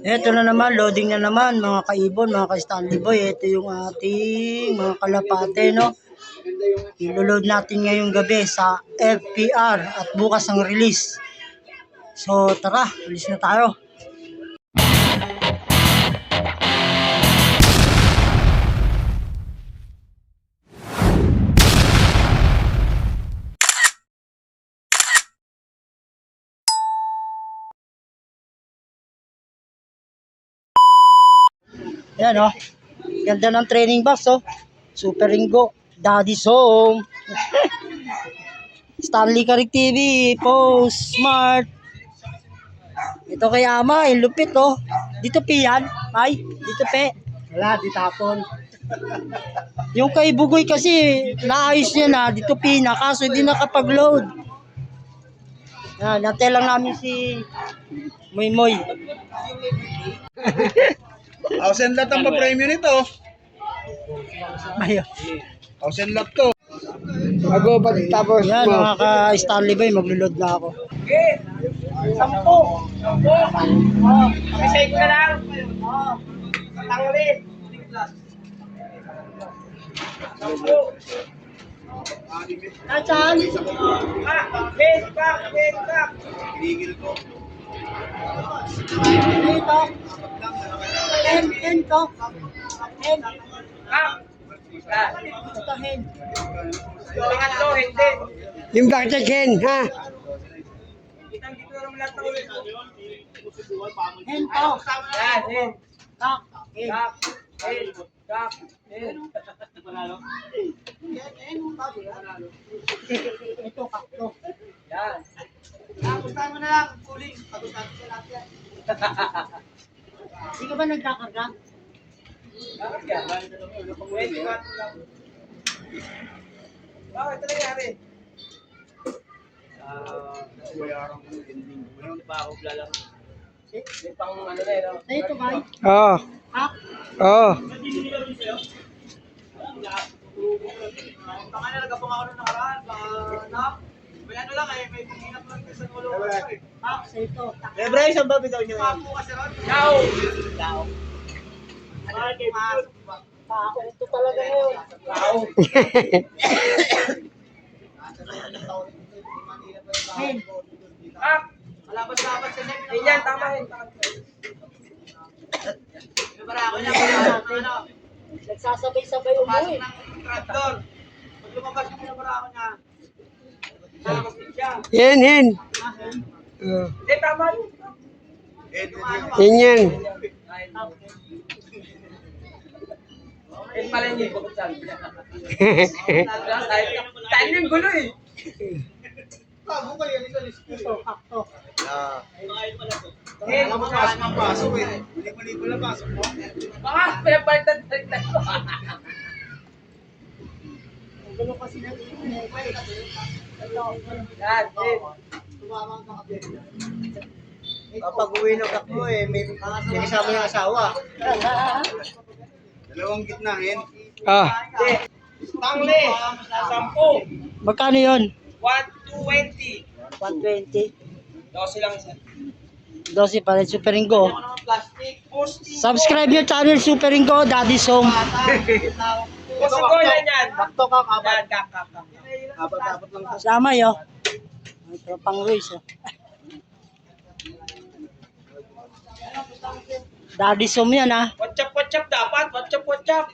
Ito na naman, loading na naman mga kaibon, mga ka-Stanley Boy. Ito yung ating mga kalapate, no? Iloload natin ngayong gabi sa FPR at bukas ang release. So tara, alis na tayo. Yan oh. Ganda ng training box oh. Super Ringo. Daddy Song. Stanley Karik TV. Post Smart. Ito kay Ama. Yung lupit oh. Dito P yan. Ay. Dito P. Wala. Di tapon. Yung kay Bugoy kasi naayos niya na. Dito P na. Kaso hindi nakapag-load. Yan. Nantay lang namin si Moy Moy. Thousand lot ang pa-premium nito. Ayun. Thousand lot to. Bago ba tapos Yan, mga ka-Stanley Boy, maglulod na ako. Kasi ko na lang. Tangulin. Asan? Ah, base back, base back. Pinigil ko. Dito. Hen, hen to. Hen. Ah. Ito hen. Pangatlo, hindi. Yung blackjack hen, ha? Kitang dito naman lahat ng ulit. Hen to. Yan, yan. Tak. Hen. Kap, hen, kap, hen. Ito, kakto. Yan. Tapustahan mo na lang. Kuling. Tapustahan mo lahat yan. Hindi ka ba nagkakarga? Bakit yan? Pwede ka. Bakit ito nangyari? Ah, Bayaran ko yung ending. Hindi pa ako lalaro. May pang ano na yun. Sa ito, bay. Oo. Kak. Oo. Baka nalagapang ako nung nakaraan. Baka na. May ano lang eh. May panghinap lang sa ulo. Kak, sa ito. Eh, Bryce, ang babi daw niya ngayon. Papo kasi ron. Ciao! Ciao. Kako, ito talaga yun. Hen. Ah! Malabas-labas sa net. Yan yan, tama yun. Barako niya, barako ano, Nagsasabay-sabay pasok umuwi. ng trapdoor. Pag lumabas yung mga barako niya, Hindi, tama yun. Yan yan. Eh, pala niya, bakit sabi niya? Tayo yung gulo eh. Ito, kakto. Ah. Eh, mo, pasok ang pasok eh. Mali-mali ko lang pasok mo. Baka, pinapalitan-talitan ko. Gulo kasi ng Ito. Yan, eh. Kapag uwi ng kakmo eh, may, kasama yung asawa. Dalawang gitnahin. Ah. Tangle, sampu, Magkano yun? 120. 120. 12 lang isa. 12 pa rin, Super Ringo. Naman plastic? Posting Subscribe your channel, Super Ringo, Daddy Song. Posting ko yan yan. Bakto ka, Yan, kap, kap, kap. Dapat-dapat lang kasi. Sama yo. Ang tropang Ruiz. Oh. Daddy Song yan ah. Whatsapp, whatsapp dapat. Whatsapp, whatsapp.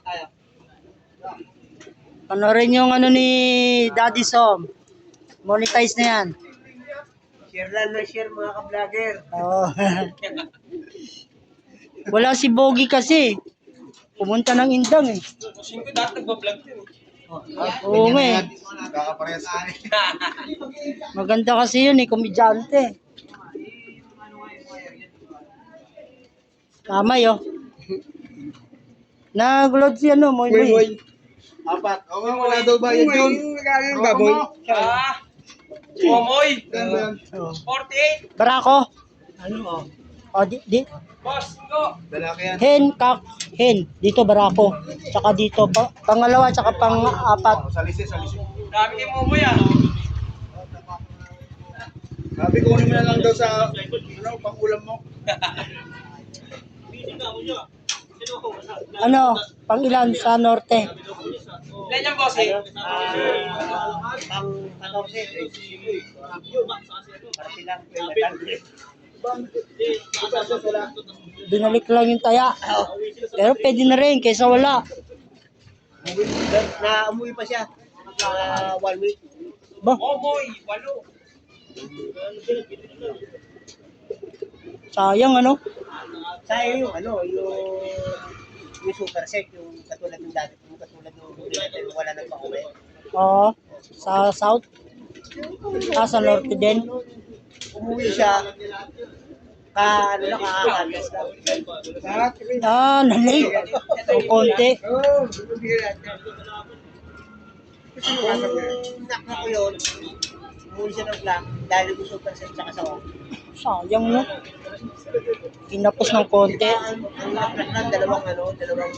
Panorin yung ano ni Daddy Som. Monetize na yan. Share lang na share mga ka-vlogger. Oh. Wala si Bogi kasi. Pumunta ng Indang eh. Posting ko dati nagbablog yun. Oo nga eh. Kakaparehas. Maganda kasi yun eh, komedyante. Tama yo. Nag-load si ano, Moy Moy, Moy. Apat. Oo nga, wala daw ba yun yun? Nagkakaroon baboy. Ah! Omoy! Oh. 48! Barako. Ano oh? Oh, di, di, Boss, go! Lalaki yan. hen, kak, hen. Dito barako. Tsaka dito, pa, pangalawa, tsaka pang-apat. Oh, salisi, salisi. Dami kay Momoy ah. Sabi ko naman na lang daw sa ano, pangulam mo. Ano, pang ilan sa norte? Ilan yan, boss eh? Pang 14, 25. Parati lang. Binalik lang yung taya. Pero pwede na rin, kaysa wala. Na umuwi pa siya. Uh, one week. Ba, Oh boy, walo. sayang ano? Sayang yung ano, yung yung super set, yung katulad ng dati, yung katulad ng yung wala nang pauwi. Oo, sa south. Ah, sa norte din. Umuwi siya, ka, ano lang, kakakandas lang. Ah, nalate. O konti. Kung nakna ko yun, umuwi siya ng black, dahil yung super set sa kasawa. Sayang no. Kinapos ng konti. Ang nakna lang, dalawang ano, dalawang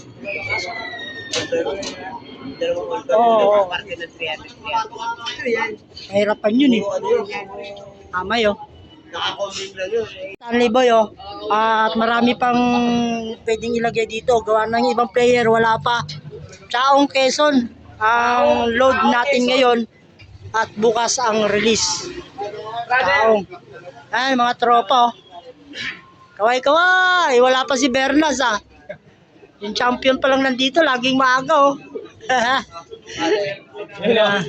dalawang order, Oo. dalawang parke ng 300, 300. Mahirapan yun eh. Ano yun, Amay oh. Nakakombing lang yun. eh. Stanley Boy oh. At marami pang pwedeng ilagay dito. Gawa ng ibang player, wala pa. Chaong Quezon ang load natin ngayon at bukas ang release. Chaong. Ayan, mga tropa oh. Kaway kaway, wala pa si Bernas ah. Yung champion pa lang nandito, laging maaga oh. Ayan, ah.